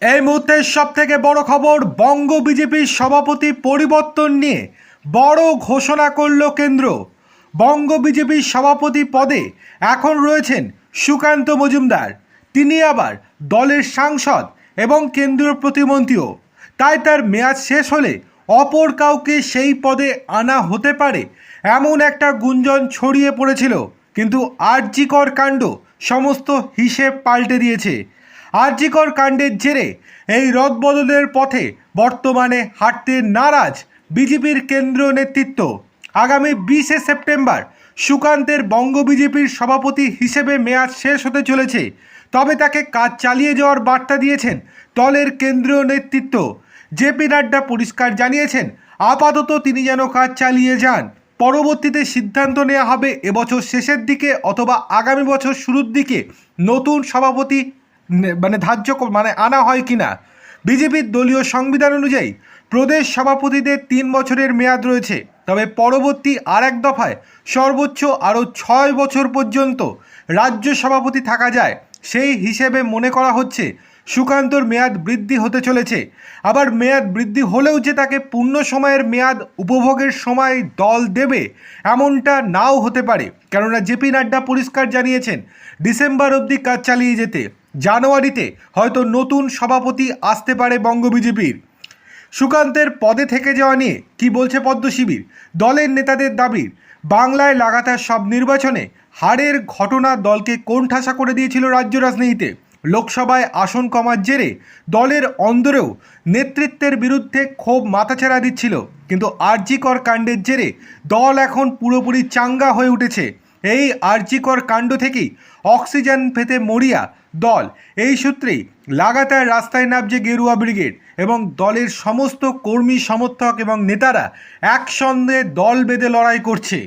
এই মুহূর্তের সব থেকে বড় খবর, বঙ্গ বিজেপির সভাপতি পরিবর্তন নিয়ে বড় ঘোষণা করল কেন্দ্র। বঙ্গ বিজেপির সভাপতি পদে এখন রয়েছেন সুকান্ত মজুমদার। তিনি আবার দলের সাংসদ এবং কেন্দ্রীয় প্রতিমন্ত্রীও। তাই তার মেয়াদ শেষ হলে অপর কাউকে সেই পদে আনা হতে পারে এমন একটা গুঞ্জন ছড়িয়ে পড়েছিল। কিন্তু আর্যিকর কাণ্ড সমস্ত হিসেব পাল্টে দিয়েছে। আর্যিকর কাণ্ডের জেরে এই রদবদলের পথে বর্তমানে হাঁটতে নারাজ বিজেপির কেন্দ্রীয় নেতৃত্ব। আগামী বিশে সেপ্টেম্বর সুকান্তের বঙ্গ বিজেপির সভাপতি হিসেবে মেয়াদ শেষ হতে চলেছে। তবে তাকে কাজ চালিয়ে যাওয়ার বার্তা দিয়েছেন দলের কেন্দ্রীয় নেতৃত্ব। জেপি নাড্ডা পরিষ্কার জানিয়েছেন, আপাতত তিনি যেন কাজ চালিয়ে যান। পরবর্তীতে সিদ্ধান্ত নেওয়া হবে এবছর শেষের দিকে অথবা আগামী বছর শুরুর দিকে নতুন সভাপতি মানে ধার্য মানে আনা হয় কি না বিজেপির দলীয় সংবিধান অনুযায়ী প্রদেশ সভাপতিদের তিন বছরের মেয়াদ রয়েছে। তবে পরবর্তী আর এক দফায় সর্বোচ্চ আরও ছয় বছর পর্যন্ত রাজ্য সভাপতি থাকা যায়। সেই হিসেবে মনে করা হচ্ছে সুকান্তর মেয়াদ বৃদ্ধি হতে চলেছে। আবার মেয়াদ বৃদ্ধি হলেও যে তাকে পূর্ণ সময়ের মেয়াদ উপভোগের সময় দল দেবে এমনটা নাও হতে পারে। কেননা জেপি নাড্ডা পরিষ্কার জানিয়েছেন, ডিসেম্বর অবধি কাজ চালিয়ে যেতে। জানুয়ারিতে হয়তো নতুন সভাপতি আসতে পারে বঙ্গ বিজেপির। সুকান্তের পদে থেকে যাওয়া নিয়ে কি বলছে পদ্ম শিবির? দলের নেতাদের দাবির বাংলায় লাগাতার সব নির্বাচনে হারের ঘটনা দলকে কোণঠাসা করে দিয়েছিল রাজ্য রাজনীতিতে। লোকসভায় আসন কমার জেরে দলের অন্দরেও নেতৃত্বের বিরুদ্ধে ক্ষোভ মাথাছাড়া দিচ্ছিল। কিন্তু আরজিকর কাণ্ডের জেরে দল এখন পুরোপুরি চাঙ্গা হয়ে উঠেছে। এই আর্যিকর কাণ্ড থেকেই অক্সিজেন পেতে মরিয়া দল। এই সূত্রেই লাগাতার রাস্তায় নামছে গেরুয়া ব্রিগেড এবং দলের সমস্ত কর্মী সমর্থক এবং নেতারা একসঙ্গে দল বেঁধে লড়াই করছে।